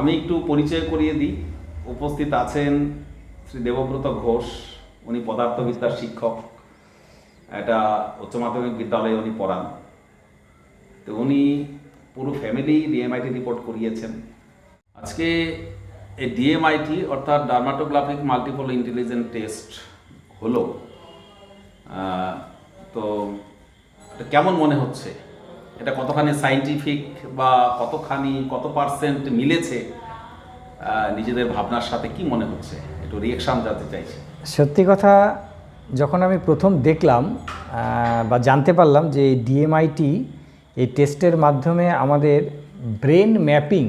আমি একটু পরিচয় করিয়ে দিই। উপস্থিত আছেন শ্রী দেবব্রত ঘোষ, উনি পদার্থবিদ্যার শিক্ষক, একটা উচ্চ মাধ্যমিক বিদ্যালয়ে উনি পড়ান। তো উনি পুরো ফ্যামিলি ডিএমআইটি রিপোর্ট করিয়েছেন। আজকে এই ডিএমআইটি অর্থাৎ ডার্মাটোগ্রাফিক মাল্টিপল ইন্টেলিজেন্ট টেস্ট হলো। তো এটা কেমন মনে হচ্ছে? এটা কতখানি সাইন্টিফিক বা কতখানি, কত পার্সেন্ট মিলেছে নিজেদের ভাবনার সাথে কি মনে হচ্ছে? একটু রিয়েকশান জানতে চাইছি। সত্যি কথা, যখন আমি প্রথম দেখলাম বা জানতে পারলাম যে ডিএমআইটি এই টেস্টের মাধ্যমে আমাদের ব্রেন ম্যাপিং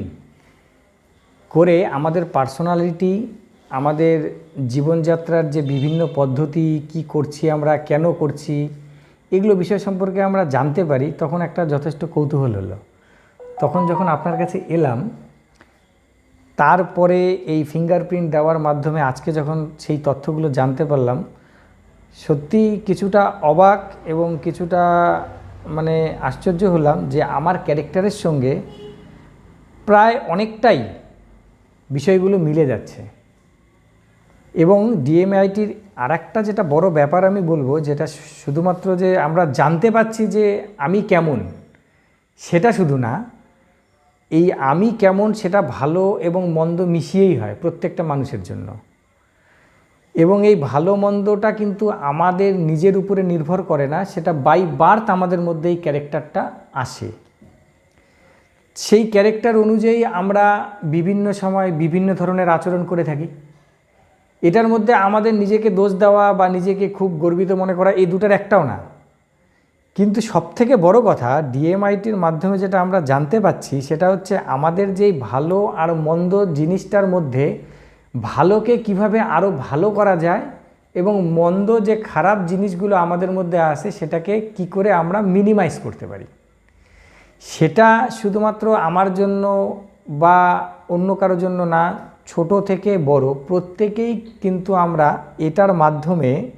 করে আমাদের পার্সোনালিটি আমাদের জীবনযাত্রার যে বিভিন্ন পদ্ধতি, কি করছি আমরা, কেন করছি এগুলো বিষয় সম্পর্কে আমরা জানতে পারি, তখন একটা যথেষ্ট কৌতূহল হলো। তখন যখন আপনার কাছে এলাম, তারপরে এই ফিঙ্গারপ্রিন্ট দেওয়ার মাধ্যমে আজকে যখন সেই তথ্যগুলো জানতে পারলাম, সত্যি কিছুটা অবাক এবং কিছুটা মানে আশ্চর্য হলাম যে আমার ক্যারেক্টারের সঙ্গে প্রায় অনেকটাই বিষয়গুলো মিলে যাচ্ছে। এবং ডিএমআইটির আর একটা যেটা বড় ব্যাপার আমি বলব, যেটা শুধুমাত্র যে আমরা জানতে পাচ্ছি যে আমি কেমন, সেটা শুধু না, এই আমি কেমন সেটা ভালো এবং মন্দ মিশিয়েই হয় প্রত্যেকটা মানুষের জন্য। এবং এই ভালো মন্দটা কিন্তু আমাদের নিজের উপরে নির্ভর করে না, সেটা বাই বার্থ আমাদের মধ্যে এই ক্যারেক্টারটা আসে। সেই ক্যারেক্টার অনুযায়ী আমরা বিভিন্ন সময় বিভিন্ন ধরনের আচরণ করে থাকি। এটার মধ্যে আমাদের নিজেকে দোষ দেওয়া বা নিজেকে খুব গর্বিত মনে করা, এই দুটার একটাও না। কিন্তু সবথেকে বড় কথা ডিএমআইটির মাধ্যমে যেটা আমরা জানতে পাচ্ছি, সেটা হচ্ছে আমাদের যেই ভালো আর মন্দ জিনিসটার মধ্যে ভালোকে কীভাবে আরও ভালো করা যায় এবং মন্দ যে খারাপ জিনিসগুলো আমাদের মধ্যে আসে, সেটাকে কি করে আমরা মিনিমাইজ করতে পারি। সেটা শুধুমাত্র আমার জন্য বা অন্য কারোর জন্য না ছোট থেকে বড় প্রত্যেকেই কিন্তু আমরা এটার মাধ্যমে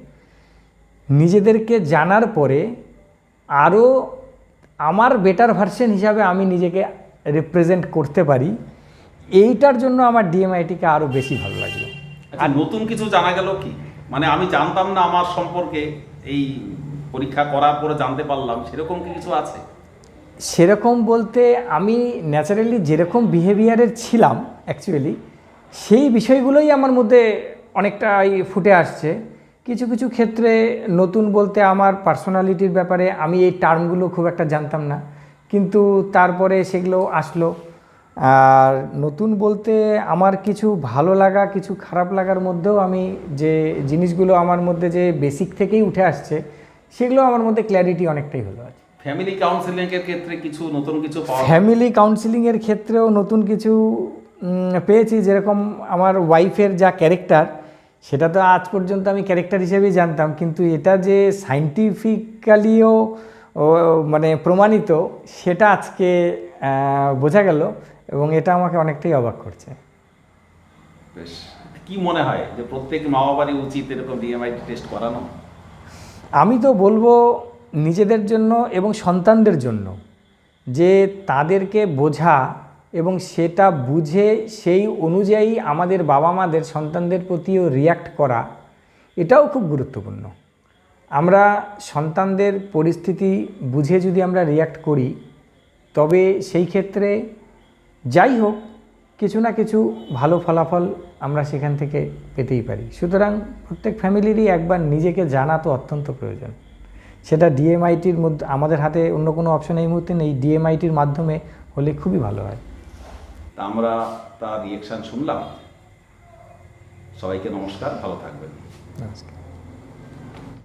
নিজেদেরকে জানার পরে আরও আমার বেটার ভার্সন হিসাবে আমি নিজেকে রিপ্রেজেন্ট করতে পারি। এইটার জন্য আমার ডিএমআইটিকে আরও বেশি ভালো লাগল। আর নতুন কিছু জানা গেল কি? মানে আমি জানতাম না আমার সম্পর্কে এই পরীক্ষা করার পরে জানতে পারলাম সেরকম কি কিছু আছে? সেরকম বলতে আমি ন্যাচারালি যেরকম বিহেভিয়ারের ছিলাম অ্যাকচুয়ালি সেই বিষয়গুলোই আমার মধ্যে অনেকটাই ফুটে আসছে। কিছু কিছু ক্ষেত্রে নতুন বলতে আমার পার্সোনালিটির ব্যাপারে আমি এই টার্মগুলো খুব একটা জানতাম না। কিন্তু তারপরে সেগুলো আসলো। আর নতুন বলতে আমার কিছু ভালো লাগা কিছু খারাপ লাগার মধ্যেও আমি যে জিনিসগুলো আমার মধ্যে যে বেসিক থেকেই উঠে আসছে সেগুলো আমার মধ্যে ক্ল্যারিটি অনেকটাই হলো আর ফ্যামিলি কাউন্সিলিংয়ের ক্ষেত্রে কিছু নতুন কিছু ফ্যামিলি কাউন্সিলিংয়ের ক্ষেত্রেও নতুন কিছু পেয়েছি যেরকম আমার ওয়াইফের যা ক্যারেক্টার সেটা তো আজ পর্যন্ত আমি ক্যারেক্টার হিসেবেই জানতাম। কিন্তু এটা যে সাইন্টিফিক্যালিও মানে প্রমাণিত সেটা আজকে বোঝা গেল এবং এটা আমাকে অনেকটাই অবাক করছে। বেশ। কি মনে হয় যে প্রত্যেক মা বাবারই উচিত এরকম ডিএমআইটি টেস্ট করানো? আমি তো বলব নিজেদের জন্য এবং সন্তানদের জন্য যে তাদেরকে বোঝা এবং সেটা বুঝে সেই অনুযায়ী আমাদের বাবা মাদের সন্তানদের প্রতিও রিয়াক্ট করা, এটাও খুব গুরুত্বপূর্ণ। আমরা সন্তানদের পরিস্থিতি বুঝে যদি আমরা রিয়াক্ট করি, তবে সেই ক্ষেত্রে যাই হোক, কিছু না কিছু ভালো ফলাফল আমরা সেখান থেকে পেতেই পারি। সুতরাং প্রত্যেক ফ্যামিলিরই একবার নিজেকে জানা তো অত্যন্ত প্রয়োজন। সেটা ডিএমআইটির মধ্যে আমাদের হাতে অন্য কোনো অপশন এই মুহূর্তে নেই। ডিএমআইটির মাধ্যমে হলে খুবই ভালো হয়। তা আমরা তার রিয়েকশান শুনলাম। সবাইকে নমস্কার ভালো থাকবেন। নমস্কার।